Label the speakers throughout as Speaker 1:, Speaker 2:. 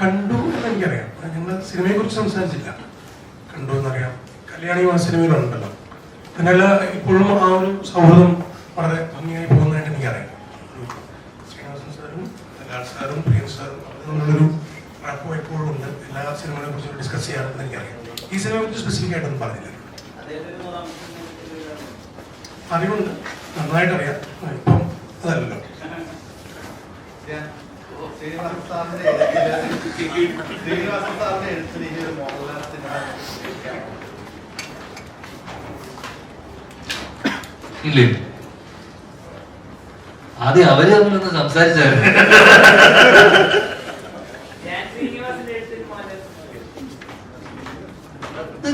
Speaker 1: കണ്ടു എന്ന് എനിക്കറിയാം. ഞങ്ങൾ സിനിമയെ കുറിച്ച് സംസാരിച്ചില്ല. കണ്ടു എന്നറിയാം. കല്യാണി ആ സിനിമയിലുണ്ടല്ലോ. അതിനല്ല ഇപ്പോഴും ആ ഒരു സൗഹൃദം വളരെ ഭംഗിയായി പോകുന്നതായിട്ട് എനിക്കറിയാം. ശ്രീനിവാസൻ സാറും ലാൽ സാറും പ്രിയൻ സാറും അതിനുള്ളൊരു റാപ്പോ എപ്പോഴും ഉണ്ട്. എല്ലാ സിനിമകളെ കുറിച്ച് ഡിസ്കസ് ചെയ്യാറുണ്ടെന്ന് എനിക്കറിയാം. ഈ സിനിമയെ കുറിച്ച് സ്പെസിഫിക് ആയിട്ടൊന്നും പറഞ്ഞില്ല. അറിവുണ്ട്. നന്നായിട്ട് അറിയാം ഇപ്പം അതല്ലല്ലോ.
Speaker 2: ശ്രീനിവാസൻ സാറിന്റെ സാറിന്റെ ഒരു സിനിമ.
Speaker 3: ഇല്ലേ? ആദ്യം അവർ തമ്മിലൊന്ന് സംസാരിച്ചായിരുന്നു.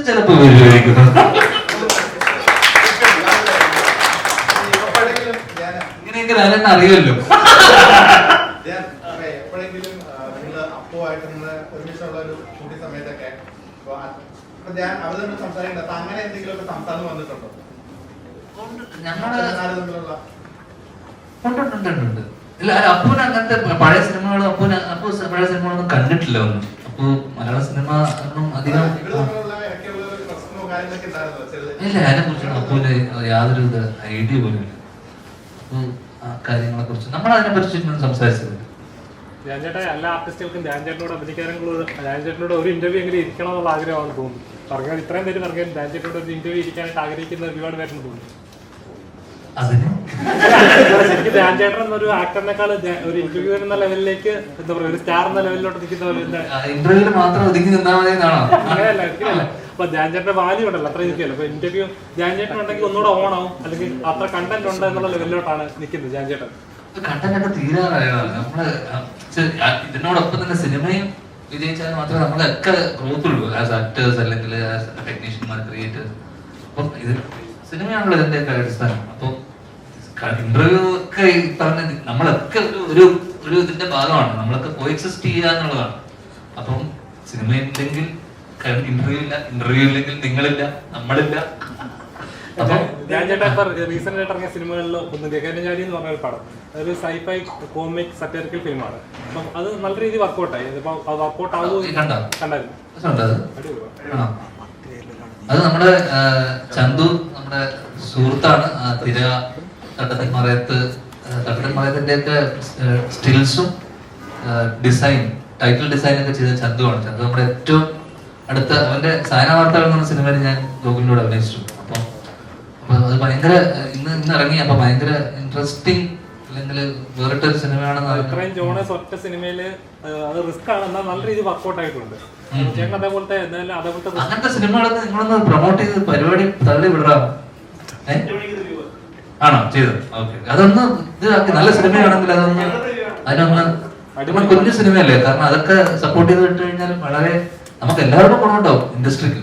Speaker 3: ചിലപ്പോ വരുമായിരിക്കും ഇങ്ങനെയൊക്കെ അറിയുമല്ലോ.
Speaker 2: എപ്പോഴെങ്കിലും നിങ്ങൾ അപ്പുമായിട്ട് നിങ്ങൾ ഒരുമിച്ചുള്ള ഒരു കൂട്ടി സമയത്തൊക്കെ ഞാൻ അവർ തമ്മിൽ സംസാരിക്കണ്ട. അപ്പൊ അങ്ങനെ എന്തെങ്കിലുമൊക്കെ സംസാരം വന്നിട്ടുണ്ടോ?
Speaker 3: ഞങ്ങൾ
Speaker 2: നാല് തമ്മിലുള്ള.
Speaker 3: ഉണ്ട്, ഉണ്ട്, ഉണ്ട്, ഉണ്ട്. ഇല്ല അപ്പൂന് അങ്ങനത്തെ പഴയ സിനിമകളും അപ്പൂന് അപ്പു പഴയ സിനിമകളൊന്നും കണ്ടിട്ടില്ല ഒന്നും. അപ്പു മലയാള സിനിമ ഒന്നും അധികം ഇല്ല അതിനെ കുറിച്ചാണ് അപ്പൂന് യാതൊരു ഐഡിയ പോലും ഇല്ല. കാര്യങ്ങളെ കുറിച്ച് നമ്മൾ അതിനെ
Speaker 4: കുറിച്ച് സംസാരിച്ചിട്ടുണ്ട് എല്ലാ ആർട്ടിസ്റ്റുകൾക്കും ഒരു ഇന്റർവ്യൂ എങ്കിലും ഇരിക്കണം എന്നുള്ള ആഗ്രഹമാണ് തോന്നുന്നു. പറഞ്ഞാൽ ഇത്രയും പേര് പറഞ്ഞാൽ ധ്യാൻ ഒരു ഇന്റർവ്യൂ ഇരിക്കാനായിട്ട് ആഗ്രഹിക്കുന്ന ഒരുപാട് തോന്നുന്നു.
Speaker 3: അതിന്?
Speaker 4: ശരിക്കും ധ്യാൻ എന്നൊരു ആക്ടറിനേക്കാൾ ഒരു ഇന്റർവ്യൂ എന്ന ലെവലിലേക്ക് എന്താ പറയുക ഒരു സ്റ്റാർ എന്ന ലെവലിലോട്ട് നിൽക്കുന്ന പോലെ എന്താ
Speaker 3: ഇന്റർവ്യൂവിൽ മാത്രം ഒതുങ്ങി നിന്നാൽ മതി
Speaker 4: അങ്ങനെയല്ല ഒരിക്കലല്ല അപ്പൊ ജാൻചേട്ടന്റെ ചേട്ടന്റെ വാല്യൂ ഉണ്ടല്ലോ അത്ര നിൽക്കുകയല്ലോ? അപ്പൊ ഇന്റർവ്യൂ ജാൻചേട്ടൻ ഉണ്ടെങ്കിൽ ഒന്നുകൂടെ ഓണാവും അല്ലെങ്കിൽ അത്ര കണ്ടന്റ് ഉണ്ട് എന്നുള്ള ലെവലിലോട്ടാണ് നിൽക്കുന്നത് ജാൻചേട്ടൻ ചേട്ടൻ.
Speaker 3: കണ്ടന്റ് തീരാറായോ? നമ്മൾ ഇതിനോടൊപ്പം തന്നെ സിനിമയും വിജയിച്ചാൽ മാത്രമേ നമ്മളൊക്കെ ഗ്രോത്ത് ഉള്ളൂ. ആസ് ആക്ടേഴ്സ് അല്ലെങ്കിൽ ആസ് ടെക്നീഷ്യന്മാർ ക്രിയേറ്റേഴ്സ് അപ്പം ഇത് സിനിമയാണല്ലോ ഇതിന്റെ ഒക്കെ അടിസ്ഥാനം. അപ്പം ഇന്റർവ്യൂ ഒക്കെ ഈ പറഞ്ഞ നമ്മളൊക്കെ ഒരു ഒരു ഇതിന്റെ ഭാഗമാണ്. നമ്മളൊക്കെ കോഎക്സിസ്റ്റ് ചെയ്യുക എന്നുള്ളതാണ് അപ്പം സിനിമ ഇല്ലെങ്കിൽ ഇന്റർവ്യൂ ഇല്ല ഇന്റർവ്യൂ ഇല്ലെങ്കിൽ നിങ്ങളില്ല നമ്മളില്ല.
Speaker 4: ഞാൻ ചേട്ടാ റീസെന്റ് ആയിട്ട് ഇറങ്ങിയ സിനിമകളിൽ ഒന്ന് ഗഗനചാരി എന്ന് പറഞ്ഞ ഒരു പടം. അതൊരു സൈഫൈ കോമിക് സറ്ററിക്കൽ ഫിലിമാണ് അപ്പം അത് നല്ല രീതിയിൽ വർക്കൗട്ടായി ഇപ്പൊ അത് വർക്കൗട്ട്
Speaker 3: കണ്ടോ?
Speaker 4: കണ്ടായിരുന്നു.
Speaker 3: അത്? നമ്മുടെ ചന്തു നമ്മുടെ സുഹൃത്താണ് തിര തട്ടത്തിൻ മറയത്ത് തട്ടത്തിൻ മറയത്തിന്റെ ഒക്കെ സ്റ്റിൽസും ഡിസൈൻ ടൈറ്റിൽ ഡിസൈൻ ഒക്കെ ചെയ്ത ചന്തുവാണ് ചന്തു. നമ്മുടെ ഏറ്റവും അടുത്ത അവന്റെ സായന വാർത്തകൾ എന്ന സിനിമയിൽ ഞാൻ ഗോകുലിനോട് അഭിനയിച്ചു അപ്പം അപ്പൊ അത് ഭയങ്കര ഇന്ന് ഇന്ന് ഇറങ്ങി അപ്പൊ ഭയങ്കര ഇൻട്രസ്റ്റിംഗ് അല്ലെങ്കിൽ വേറിട്ടൊരു സിനിമയാണെന്ന്
Speaker 4: ഇത്രയും. ജോണസ് ഒറ്റ സിനിമയിൽ അത് റിസ്ക് ആണ്. എന്നാൽ നല്ല രീതിയിൽ വർക്ക്ഔട്ട് ആയിട്ടുണ്ട്. അതേപോലത്തെ അതേപോലത്തെ
Speaker 3: അങ്ങനത്തെ സിനിമകളൊക്കെ നിങ്ങളൊന്ന് പ്രൊമോട്ട് ചെയ്ത് പരിപാടി തള്ളി വിടാം ആണോ? ചെയ്തു. ഓക്കെ. അതൊന്ന് ഇതാക്കി. നല്ല സിനിമയാണെങ്കിൽ അതൊന്ന് അതിനൊന്ന് അടിമ കുഞ്ഞു സിനിമയല്ലേ കാരണം അതൊക്കെ സപ്പോർട്ട് ചെയ്ത് വിട്ടുകഴിഞ്ഞാൽ വളരെ നമുക്ക് എല്ലാവർക്കും ഗുണമുണ്ടാവും ഇൻഡസ്ട്രിക്ക്.